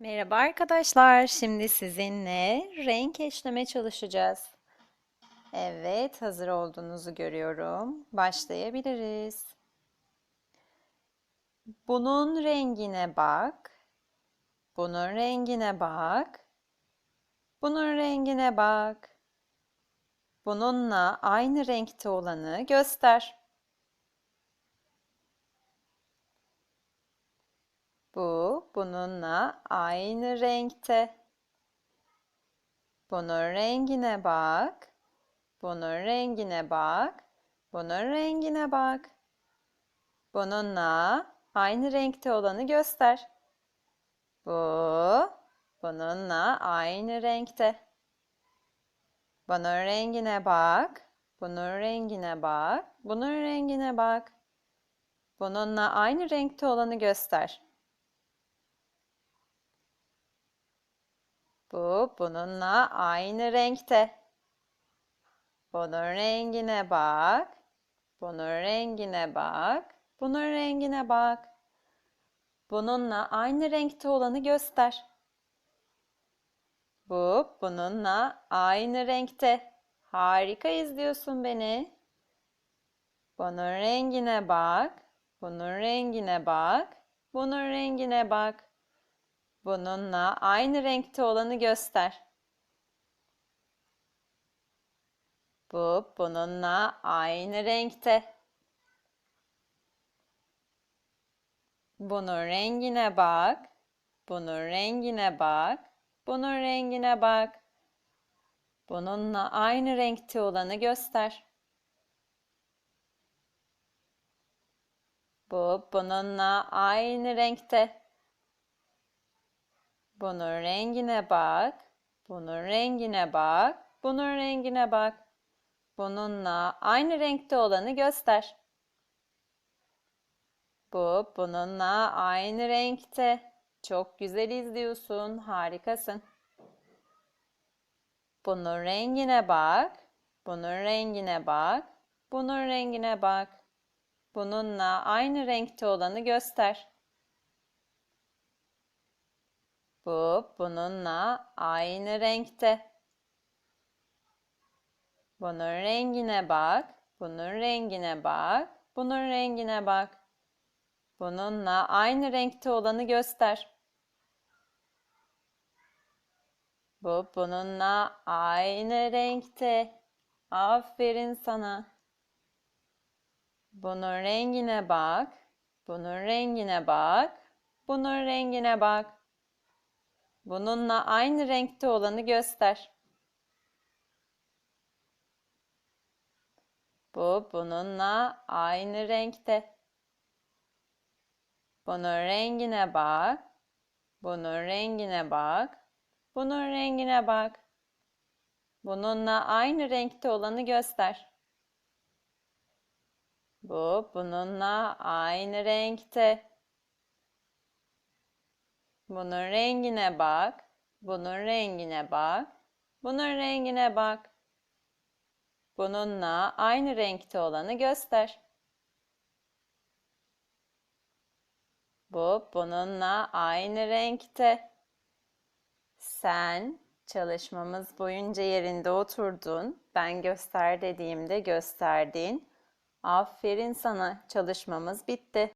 Merhaba arkadaşlar. Şimdi sizinle renk eşleme çalışacağız. Evet, hazır olduğunuzu görüyorum. Başlayabiliriz. Bunun rengine bak. Bunun rengine bak. Bunun rengine bak. Bununla aynı renkte olanı göster. Bu bununla aynı renkte. Bunun rengine bak. Bunun rengine bak. Bunun rengine bak. Bununla aynı renkte olanı göster. Bu bununla aynı renkte. Bunun rengine bak. Bunun rengine bak. Bunun rengine bak. Bununla aynı renkte olanı göster. Bu bununla aynı renkte. Bunun rengine bak. Bunun rengine bak. Bunun rengine bak. Bununla aynı renkte olanı göster. Bu bununla aynı renkte. Harika izliyorsun beni. Bunun rengine bak. Bunun rengine bak. Bunun rengine bak. Bununla aynı renkte olanı göster. Bu bununla aynı renkte. Bunun rengine bak. Bunun rengine bak. Bunun rengine bak. Bununla aynı renkte olanı göster. Bu bununla aynı renkte. Bunun rengine bak. Bunun rengine bak. Bunun rengine bak. Bununla aynı renkte olanı göster. Bu bununla aynı renkte. Çok güzel izliyorsun. Harikasın. Bunun rengine bak. Bunun rengine bak. Bunun rengine bak. Bununla aynı renkte olanı göster. Bu bununla aynı renkte. Bunun rengine bak. Bunun rengine bak. Bunun rengine bak. Bununla aynı renkte olanı göster. Bu bununla aynı renkte. Aferin sana. Bunun rengine bak. Bunun rengine bak. Bunun rengine bak. Bununla aynı renkte olanı göster. Bu bununla aynı renkte. Bunun rengine bak. Bunun rengine bak. Bunun rengine bak. Bununla aynı renkte olanı göster. Bu bununla aynı renkte. Bunun rengine bak. Bunun rengine bak. Bunun rengine bak. Bununla aynı renkte olanı göster. Bu bununla aynı renkte. Sen çalışmamız boyunca yerinde oturdun. Ben göster dediğimde gösterdin. Aferin sana. Çalışmamız bitti.